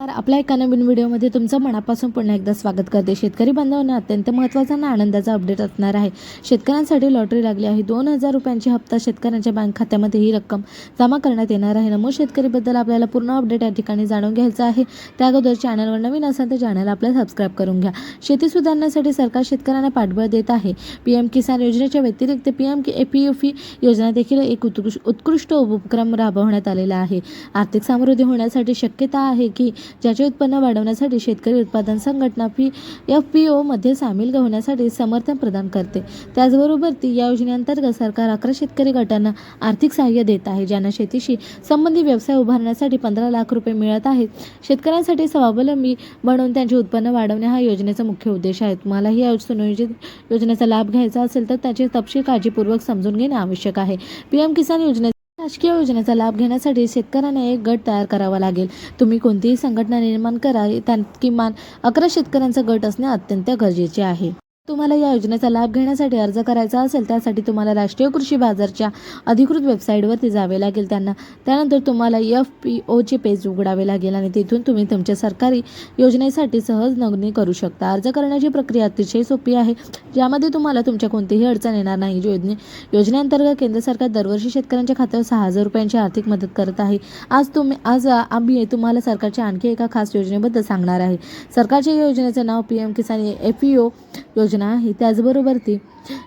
तर आपल्या एका नवीन व्हिडिओमध्ये तुमचं मनापासून पुन्हा एकदा स्वागत करते. शेतकरी बांधवांना अत्यंत महत्त्वाचा आणि आनंदाचा अपडेट असणार आहे. शेतकऱ्यांसाठी लॉटरी लागली आहे. दोन हजार रुपयांची हप्ता शेतकऱ्यांच्या बँक खात्यामध्ये ही रक्कम जमा करण्यात येणार आहे. नमूद शेतकरीबद्दल आपल्याला पूर्ण अपडेट या ठिकाणी जाणून घ्यायचं आहे. त्या अगोदर चॅनलवर नवीन असाल तर चॅनल आपल्याला सबस्क्राईब करून घ्या. शेती सुधारण्यासाठी सरकार शेतकऱ्यांना पाठबळ देत आहे. पी एम किसान योजनेच्या व्यतिरिक्त P M A P F योजना देखील एक उत्कृष्ट उत्कृष्ट उपक्रम राबवण्यात आलेला आहे. आर्थिक समृद्धी होण्यासाठी शक्यता आहे की ज्याचे उत्पन्न वाढवण्यासाठी शेतकरी उत्पादन संघटना पी एफ पी ओमध्ये सामील होण्यासाठी समर्थन प्रदान करते. त्याचबरोबर ती या योजनेअंतर्गत सरकार अकरा शेतकरी गटांना आर्थिक सहाय्य देत आहे ज्यांना शेतीशी संबंधित व्यवसाय उभारण्यासाठी पंधरा लाख रुपये मिळत आहेत. शेतकऱ्यांसाठी स्वावलंबी बनवून त्यांचे उत्पन्न वाढवणे हा योजनेचा मुख्य उद्देश आहे. तुम्हालाही या सुनियोजित योजनेचा लाभ घ्यायचा असेल तर त्याचे तपशील काळजीपूर्वक समजून घेणे आवश्यक आहे. पी एम किसान योजने शासकीय योजनेचा लाभ घेण्यासाठी शेतकऱ्यांना एक गट तयार करावा लागेल. तुम्ही कोणतीही संघटना निर्माण करा त्यात किमान अकरा शेतकऱ्यांचा गट असणे अत्यंत गरजेचे आहे. तुम्हाला या योजनेचा लाभ घेण्यासाठी अर्ज करायचा असेल त्यासाठी तुम्हाला राष्ट्रीय कृषी बाजारच्या अधिकृत वेबसाईटवरती जावे लागेल त्यांना. त्यानंतर तुम्हाला एफ पी ओचे पेज उघडावे लागेल आणि तिथून तुम्ही तुमच्या सरकारी योजनेसाठी सहज नोंदणी करू शकता. अर्ज करण्याची प्रक्रिया अतिशय सोपी आहे. ज्यामध्ये तुम्हाला तुमच्या कोणतीही अडचण येणार नाही. योजने योजनेअंतर्गत केंद्र सरकार दरवर्षी शेतकऱ्यांच्या खात्यावर सहा हजार रुपयांची आर्थिक मदत करत आहे. आज तुम्ही आज आम्ही तुम्हाला सरकारच्या आणखी एका खास योजनेबद्दल सांगणार आहे. सरकारच्या या योजनेचं नाव P M Kisan F E O योजना आहे त्याचबरोबर ती.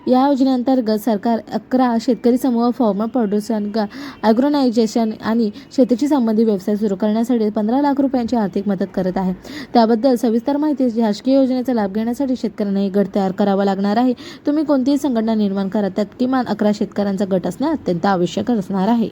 या योजनेअंतर्गत सरकार अकरा शेतकरी समूह फॉर्मर प्रोड्युसन ॲग्रोनायझेशन आणि शेतीशी संबंधित व्यवसाय सुरू करण्यासाठी पंधरा लाख रुपयांची आर्थिक मदत करत आहे. त्याबद्दल सविस्तर माहिती शासकीय योजनेचा लाभ घेण्यासाठी शेतकऱ्यांना एक गट तयार करावा लागणार आहे. तुम्ही कोणतीही संघटना निर्माण करा त्यात किमान अकरा शेतकऱ्यांचा गट असणे अत्यंत आवश्यक असणार आहे.